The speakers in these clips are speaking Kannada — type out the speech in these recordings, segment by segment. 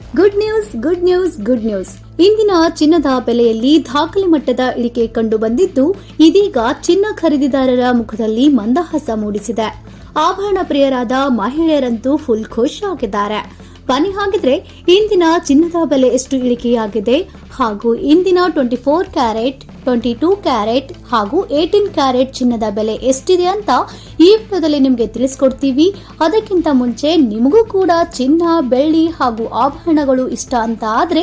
Good news good news good news ಇಂದಿನ ಚಿನ್ನದ ಬೆಲೆಯಲ್ಲಿ ದಾಖಲೆ ಮಟ್ಟದ ಇಳಿಕೆ ಕಂಡು ಬಂದಿದ್ದು, ಇದೀಗ ಚಿನ್ನ ಖರೀದಿದಾರರ ಮುಖದಲ್ಲಿ ಮಂದಹಾಸ ಮೂಡಿಸಿದೆ. ಆಭರಣ ಪ್ರಿಯರಾದ ಮಹಿಳೆಯರಂತೂ ಫುಲ್ ಖುಷ್ ಆಗಿದ್ದಾರೆ. ಬನ್ನಿ ಹಾಗಿದ್ರೆ ಇಂದಿನ ಚಿನ್ನದ ಬೆಲೆ ಎಷ್ಟು ಇಳಿಕೆಯಾಗಿದೆ ಹಾಗೂ ಇಂದಿನ twenty four carat twenty two carat ಹಾಗೂ ಏಟೀನ್ ಕ್ಯಾರೆಟ್ ಚಿನ್ನದ ಬೆಲೆ ಎಷ್ಟಿದೆ ಅಂತ ಈ ವಿಡಿಯೋದಲ್ಲಿ ನಿಮಗೆ ತಿಳಿಸ್ಕೊಡ್ತೀವಿ. ಅದಕ್ಕಿಂತ ಮುಂಚೆ ನಿಮಗೂ ಕೂಡ ಚಿನ್ನ, ಬೆಳ್ಳಿ ಹಾಗೂ ಆಭರಣಗಳು ಇಷ್ಟ ಅಂತ ಆದ್ರೆ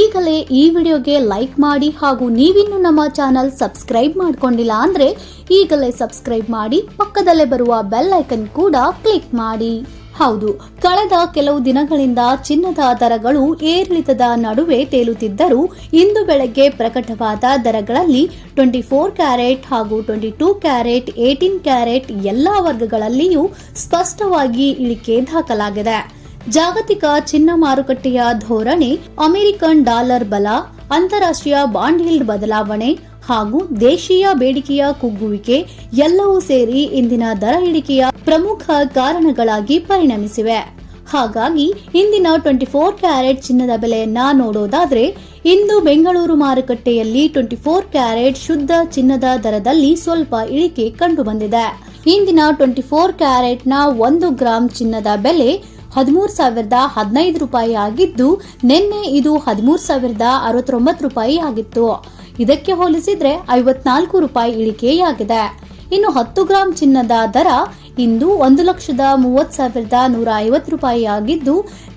ಈಗಲೇ ಈ ವಿಡಿಯೋಗೆ ಲೈಕ್ ಮಾಡಿ ಹಾಗೂ ನೀವಿನ್ನು ನಮ್ಮ ಚಾನಲ್ ಸಬ್ಸ್ಕ್ರೈಬ್ ಮಾಡ್ಕೊಂಡಿಲ್ಲ ಅಂದ್ರೆ ಈಗಲೇ ಸಬ್ಸ್ಕ್ರೈಬ್ ಮಾಡಿ ಪಕ್ಕದಲ್ಲೇ ಬರುವ ಬೆಲ್ ಐಕನ್ ಕೂಡ ಕ್ಲಿಕ್ ಮಾಡಿ. ಹೌದು, ಕಳೆದ ಕೆಲವು ದಿನಗಳಿಂದ ಚಿನ್ನದ ದರಗಳು ಏರಿಳಿತದ ನಡುವೆ ತೇಲುತ್ತಿದ್ದರೂ ಇಂದು ಬೆಳಗ್ಗೆ ಪ್ರಕಟವಾದ ದರಗಳಲ್ಲಿ ಟ್ವೆಂಟಿ ಫೋರ್ ಕ್ಯಾರೆಟ್ ಹಾಗೂ twenty two carat eighteen carat ಎಲ್ಲಾ ವರ್ಗಗಳಲ್ಲಿಯೂ ಸ್ಪಷ್ಟವಾಗಿ ಇಳಿಕೆ ದಾಖಲಾಗಿದೆ. ಜಾಗತಿಕ ಚಿನ್ನ ಮಾರುಕಟ್ಟೆಯ ಧೋರಣೆ, ಅಮೆರಿಕನ್ ಡಾಲರ್ ಬಲ, ಅಂತಾರಾಷ್ಟ್ರೀಯ ಬಾಂಡ್ ಹಿಲ್ಡ್ ಬದಲಾವಣೆ ಹಾಗೂ ದೇಶೀಯ ಬೇಡಿಕೆಯ ಕುಗ್ಗುವಿಕೆ ಎಲ್ಲವೂ ಸೇರಿ ಇಂದಿನ ದರ ಇಳಿಕೆಯ ಪ್ರಮುಖ ಕಾರಣಗಳಾಗಿ ಪರಿಣಮಿಸಿವೆ. ಹಾಗಾಗಿ ಇಂದಿನ ಟ್ವೆಂಟಿ ಫೋರ್ ಕ್ಯಾರೆಟ್ ಚಿನ್ನದ ಬೆಲೆಯನ್ನ ನೋಡೋದಾದ್ರೆ, ಇಂದು ಬೆಂಗಳೂರು ಮಾರುಕಟ್ಟೆಯಲ್ಲಿ ಟ್ವೆಂಟಿ ಫೋರ್ ಕ್ಯಾರೆಟ್ ಶುದ್ಧ ಚಿನ್ನದ ದರದಲ್ಲಿ ಸ್ವಲ್ಪ ಇಳಿಕೆ ಕಂಡುಬಂದಿದೆ. ಇಂದಿನ ಟ್ವೆಂಟಿ ಫೋರ್ ಕ್ಯಾರೆಟ್ನ ಒಂದು ಗ್ರಾಂ ಚಿನ್ನದ ಬೆಲೆ ಹದಿಮೂರು ಸಾವಿರದ ಹದಿನೈದು ರೂಪಾಯಿ ಆಗಿದ್ದು, ನಿನ್ನೆ ಇದು ಹದಿಮೂರು ಸಾವಿರದ ಅರವತ್ತೊಂಬತ್ತು ರೂಪಾಯಿ ಆಗಿತ್ತು. ಇದಕ್ಕೆ ಹೋಲಿಸಿದ್ರೆ ಐವತ್ನಾಲ್ಕು ರೂಪಾಯಿ ಇಳಿಕೆಯಾಗಿದೆ. ಇನ್ನು ಹತ್ತು ಗ್ರಾಂ ಚಿನ್ನದ ದರ ಇಂದು ಒಂದು ಲಕ್ಷದ ಮೂವತ್ ಸಾವಿರದ ನೂರ ಐವತ್ತು ರೂಪಾಯಿ ಆಗಿದ್ದು,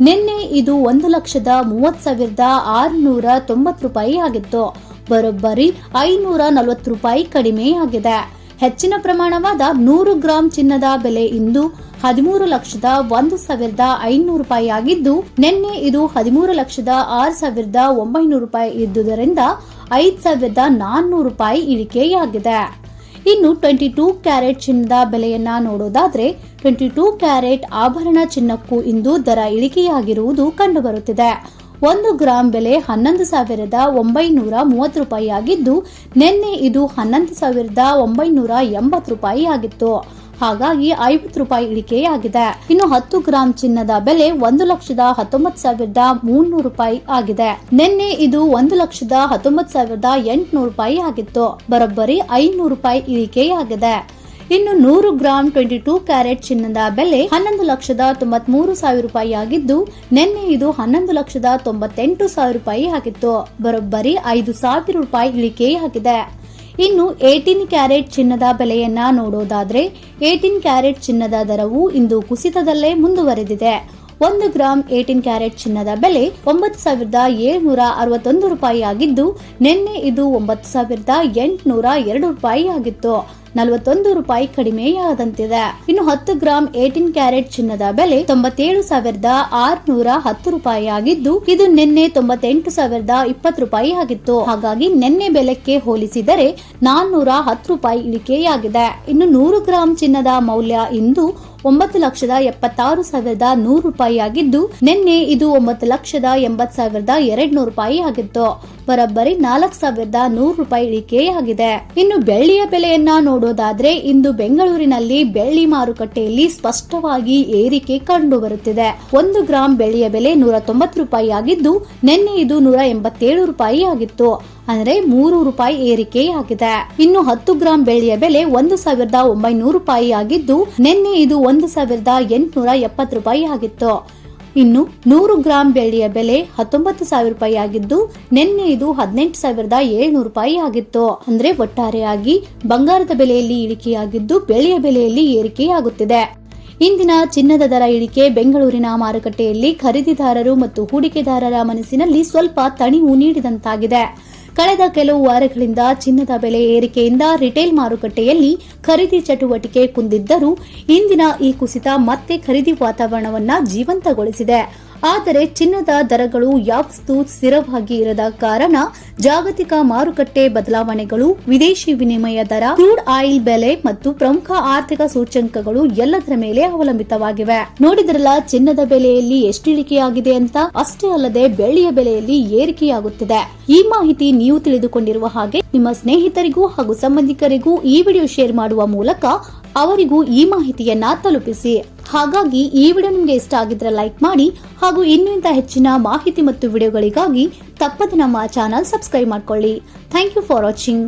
ನಿನ್ನೆ ಇದು ಒಂದು ಲಕ್ಷದ ಮೂವತ್ ಸಾವಿರದ ಆರುನೂರ ತೊಂಬತ್ತು ರೂಪಾಯಿ ಆಗಿತ್ತು. ಬರೋಬ್ಬರಿ ಐನೂರ ನಲವತ್ತು ರೂಪಾಯಿ ಕಡಿಮೆಯಾಗಿದೆ ಹೆಚ್ಚಿನ ಪ್ರಮಾಣವಾದ ನೂರು ಗ್ರಾಂ ಚಿನ್ನದ ಬೆಲೆ ಇಂದು ಹದಿಮೂರು ಲಕ್ಷದ ಒಂದು ಸಾವಿರದ ಐನೂರು ರೂಪಾಯಿ ಆಗಿದ್ದು, ನಿನ್ನೆ ಇದು ಹದಿಮೂರು ಲಕ್ಷದ ಆರು ಸಾವಿರದ ಒಂಬೈನೂರು ರೂಪಾಯಿ ಇದ್ದುದರಿಂದ ಐದು ಸಾವಿರದ ನಾನ್ನೂರು ರೂಪಾಯಿ ಇಳಿಕೆಯಾಗಿದೆ. ಇನ್ನು ಟ್ವೆಂಟಿ ಟೂ ಕ್ಯಾರೆಟ್ ಚಿನ್ನದ ಬೆಲೆಯನ್ನ ನೋಡೋದಾದ್ರೆ ಟ್ವೆಂಟಿ ಟೂ ಕ್ಯಾರೆಟ್ ಆಭರಣ ಚಿನ್ನಕ್ಕೂ ಇಂದು ದರ ಇಳಿಕೆಯಾಗಿರುವುದು ಕಂಡುಬರುತ್ತಿದೆ. ಒಂದು ಗ್ರಾಂ ಬೆಲೆ ಹನ್ನೊಂದು ಸಾವಿರದ ಒಂಬೈನೂರ ಮೂವತ್ತು ರೂಪಾಯಿ ಆಗಿದ್ದು ನಿನ್ನೆ ಇದು ಹನ್ನೊಂದು ಸಾವಿರದ ಒಂಬೈನೂರ ಎಂಬತ್ತು ರೂಪಾಯಿ ಆಗಿತ್ತು ಹಾಗಾಗಿ ಐವತ್ತು ರೂಪಾಯಿ ಇಳಿಕೆಯಾಗಿದೆ. ಇನ್ನು ಹತ್ತು ಗ್ರಾಂ ಚಿನ್ನದ ಬೆಲೆ ಒಂದು ಲಕ್ಷದ ಹತ್ತೊಂಬತ್ತು ಸಾವಿರದ ಮುನ್ನೂರು ರೂಪಾಯಿ ಆಗಿದೆ. ನಿನ್ನೆ ಇದು ಒಂದು ಲಕ್ಷದ ಹತ್ತೊಂಬತ್ತು ಸಾವಿರದ ಎಂಟುನೂರು ರೂಪಾಯಿ ಆಗಿತ್ತು. ಬರೋಬ್ಬರಿ ಐನೂರು ರೂಪಾಯಿ ಇಳಿಕೆಯಾಗಿದೆ. ಇನ್ನು ನೂರು ಗ್ರಾಂ ಟ್ವೆಂಟಿ ಟೂ ಕ್ಯಾರೆಟ್ ಚಿನ್ನದ ಬೆಲೆ ಹನ್ನೊಂದು ಲಕ್ಷದ ತೊಂಬತ್ ಮೂರು ಸಾವಿರ ರೂಪಾಯಿ ಆಗಿದ್ದು, ನಿನ್ನೆ ಇದು ಹನ್ನೊಂದು ಲಕ್ಷದ ತೊಂಬತ್ತೆಂಟು ಸಾವಿರ ರೂಪಾಯಿ ಆಗಿತ್ತು. ಬರೋಬ್ಬರಿ ಐದು ಸಾವಿರ ರೂಪಾಯಿ ಇಳಿಕೆಯಾಗಿದೆ. ಇನ್ನು ಏಟೀನ್ ಕ್ಯಾರೆಟ್ ಚಿನ್ನದ ಬೆಲೆಯನ್ನ ನೋಡೋದಾದ್ರೆ ಏಟೀನ್ ಕ್ಯಾರೆಟ್ ಚಿನ್ನದ ದರವು ಇಂದು ಕುಸಿತದಲ್ಲೇ ಮುಂದುವರೆದಿದೆ. ಒಂದು ಗ್ರಾಂ ಏಟೀನ್ ಕ್ಯಾರೆಟ್ ಚಿನ್ನದ ಬೆಲೆ ಒಂಬತ್ತು ಸಾವಿರದ ಏಳ್ನೂರ ಅರವತ್ತೊಂದು ರೂಪಾಯಿ ಆಗಿದ್ದು ನಿನ್ನೆ ಇದು ಒಂಬತ್ತು ಸಾವಿರದ ಎಂಟುನೂರ ಎರಡು ರೂಪಾಯಿ ಆಗಿತ್ತು ನಲವತ್ತೊಂದು ರೂಪಾಯಿ ಕಡಿಮೆಯಾದಂತಿದೆ. ಇನ್ನು ಹತ್ತು ಗ್ರಾಂ ಏಟೀನ್ ಕ್ಯಾರೆಟ್ ಚಿನ್ನದ ಬೆಲೆ ತೊಂಬತ್ತೇಳು ಸಾವಿರದ ಆರ್ನೂರ ಹತ್ತು ರೂಪಾಯಿ ಆಗಿದ್ದು ಇದು ನಿನ್ನೆ ತೊಂಬತ್ತೆಂಟು ಸಾವಿರದ ಇಪ್ಪತ್ತು ರೂಪಾಯಿ ಆಗಿತ್ತು. ಹಾಗಾಗಿ ನಿನ್ನೆ ಬೆಲೆಕ್ಕೆ ಹೋಲಿಸಿದರೆ ನಾನ್ನೂರ ಹತ್ತು ರೂಪಾಯಿ ಇಳಿಕೆಯಾಗಿದೆ. ಇನ್ನು ನೂರು ಗ್ರಾಂ ಚಿನ್ನದ ಮೌಲ್ಯ ಇಂದು ಒಂಬತ್ತು ಲಕ್ಷದ ಎಪ್ಪತ್ತಾರು ಸಾವಿರದ ನೂರು ರೂಪಾಯಿ ಆಗಿದ್ದು ನಿನ್ನೆ ಇದು ಒಂಬತ್ತು ಲಕ್ಷದ ಎಂಬತ್ ಸಾವಿರದ ಎರಡ್ ನೂರು ರೂಪಾಯಿ ಆಗಿತ್ತು. ಬರೋಬ್ಬರಿ ನಾಲ್ಕು ಸಾವಿರದ ನೂರು ರೂಪಾಯಿ ಇಳಿಕೆಯಾಗಿದೆ. ಇನ್ನು ಬೆಳ್ಳಿಯ ಬೆಲೆಯನ್ನ ನೋಡೋದಾದ್ರೆ, ಇಂದು ಬೆಂಗಳೂರಿನಲ್ಲಿ ಬೆಳ್ಳಿ ಮಾರುಕಟ್ಟೆಯಲ್ಲಿ ಸ್ಪಷ್ಟವಾಗಿ ಏರಿಕೆ ಕಂಡು ಬರುತ್ತಿದೆ ಒಂದು ಗ್ರಾಂ ಬೆಳ್ಳಿಯ ಬೆಲೆ ನೂರ ತೊಂಬತ್ತು ರೂಪಾಯಿ ಆಗಿದ್ದು, ನಿನ್ನೆ ಇದು ನೂರ ಎಂಬತ್ತೇಳು ರೂಪಾಯಿ ಆಗಿತ್ತು. ಅಂದ್ರೆ ಮೂರು ರೂಪಾಯಿ ಏರಿಕೆಯಾಗಿದೆ. ಇನ್ನು ಹತ್ತು ಗ್ರಾಂ ಬೆಳ್ಳಿಯ ಬೆಲೆ ಒಂದು ಸಾವಿರದ ಒಂಬೈನೂರು ರೂಪಾಯಿ ಆಗಿದ್ದು, ನಿನ್ನೆ ಇದು ಒಂದು ಸಾವಿರದ ಎಂಟುನೂರ ಎಪ್ಪತ್ತು ರೂಪಾಯಿ ಆಗಿತ್ತು. ಇನ್ನು ನೂರು ಗ್ರಾಂ ಬೆಳ್ಳಿಯ ಬೆಲೆ ಹತ್ತೊಂಬತ್ತು ಸಾವಿರ ರೂಪಾಯಿ ಆಗಿದ್ದು, ನಿನ್ನೆ ಇದು ಹದಿನೆಂಟು ಸಾವಿರದ ಏಳ್ನೂರು ರೂಪಾಯಿ ಆಗಿತ್ತು. ಅಂದ್ರೆ ಒಟ್ಟಾರೆಯಾಗಿ ಬಂಗಾರದ ಬೆಲೆಯಲ್ಲಿ ಇಳಿಕೆಯಾಗಿದ್ದು, ಬೆಳ್ಳಿಯ ಬೆಲೆಯಲ್ಲಿ ಏರಿಕೆಯಾಗುತ್ತಿದೆ. ಇಂದಿನ ಚಿನ್ನದ ದರ ಇಳಿಕೆ ಬೆಂಗಳೂರಿನ ಮಾರುಕಟ್ಟೆಯಲ್ಲಿ ಖರೀದಿದಾರರು ಮತ್ತು ಹೂಡಿಕೆದಾರರ ಮನಸ್ಸಿನಲ್ಲಿ ಸ್ವಲ್ಪ ತಣಿವು ನೀಡಿದಂತಾಗಿದೆ. ಕಳೆದ ಕೆಲವು ವಾರಗಳಿಂದ ಚಿನ್ನದ ಬೆಲೆ ಏರಿಕೆಯಿಂದ ರಿಟೇಲ್ ಮಾರುಕಟ್ಟೆಯಲ್ಲಿ ಖರೀದಿ ಚಟುವಟಿಕೆ ಕುಂದಿದ್ದರೂ ಇಂದಿನ ಈ ಕುಸಿತ ಮತ್ತೆ ಖರೀದಿ ವಾತಾವರಣವನ್ನ ಜೀವಂತಗೊಳಿಸಿದೆ. ಆದರೆ ಚಿನ್ನದ ದರಗಳು ಯಾವತ್ತೂ ಸ್ಥಿರವಾಗಿ ಇರದ ಕಾರಣ ಜಾಗತಿಕ ಮಾರುಕಟ್ಟೆ ಬದಲಾವಣೆಗಳು, ವಿದೇಶಿ ವಿನಿಮಯ ದರ, ಕ್ರೂಡ್ ಆಯಿಲ್ ಬೆಲೆ ಮತ್ತು ಪ್ರಮುಖ ಆರ್ಥಿಕ ಸೂಚ್ಯಂಕಗಳು ಎಲ್ಲದರ ಮೇಲೆ ಅವಲಂಬಿತವಾಗಿವೆ. ನೋಡಿದ್ರಲ್ಲ, ಚಿನ್ನದ ಬೆಲೆಯಲ್ಲಿ ಎಷ್ಟು ಇಳಿಕೆಯಾಗಿದೆ ಅಂತ? ಅಷ್ಟೇ ಅಲ್ಲದೆ ಬೆಳ್ಳಿಯ ಬೆಲೆಯಲ್ಲಿ ಏರಿಕೆಯಾಗುತ್ತಿದೆ. ಈ ಮಾಹಿತಿ ನೀವು ತಿಳಿದುಕೊಂಡಿರುವ ಹಾಗೆ ನಿಮ್ಮ ಸ್ನೇಹಿತರಿಗೂ ಹಾಗೂ ಸಂಬಂಧಿಕರಿಗೂ ಈ ವಿಡಿಯೋ ಶೇರ್ ಮಾಡುವ ಮೂಲಕ ಅವರಿಗೂ ಈ ಮಾಹಿತಿಯನ್ನ ತಲುಪಿಸಿ. ಹಾಗಾಗಿ ಈ ವಿಡಿಯೋ ನಿಮಗೆ ಇಷ್ಟ ಆಗಿದ್ರೆ ಲೈಕ್ ಮಾಡಿ ಹಾಗೂ ಇನ್ನೂ ಇಂಥ ಹೆಚ್ಚಿನ ಮಾಹಿತಿ ಮತ್ತು ವಿಡಿಯೋಗಳಿಗಾಗಿ ತಪ್ಪದೆ ನಮ್ಮ ಚಾನಲ್ ಸಬ್ಸ್ಕ್ರೈಬ್ ಮಾಡ್ಕೊಳ್ಳಿ. Thank you for watching